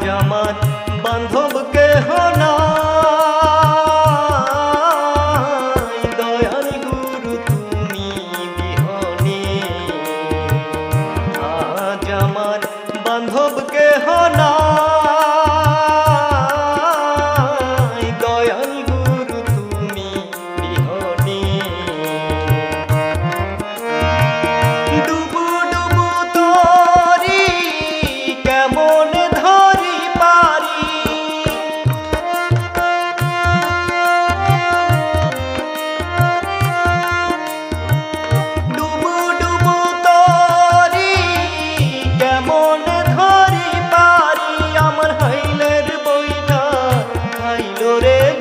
জামাত বান্ধব কেহ তুমি আজ আমার বান্ধব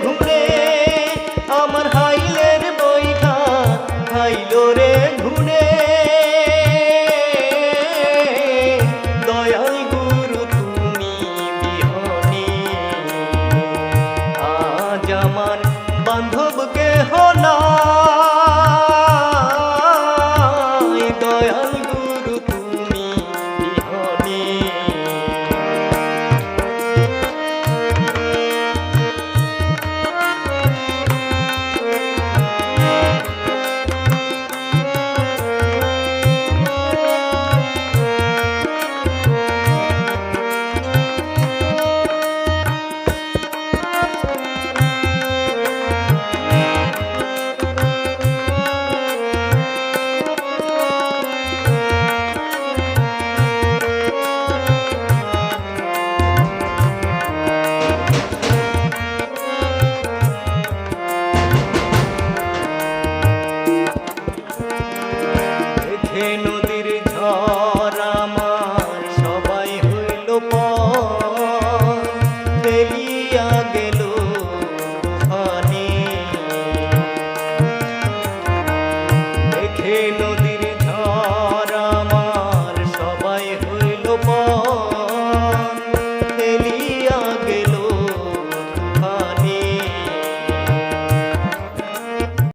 ঘুমরে আমার হাইলের বইখান হাইলোরে জলের ঝড়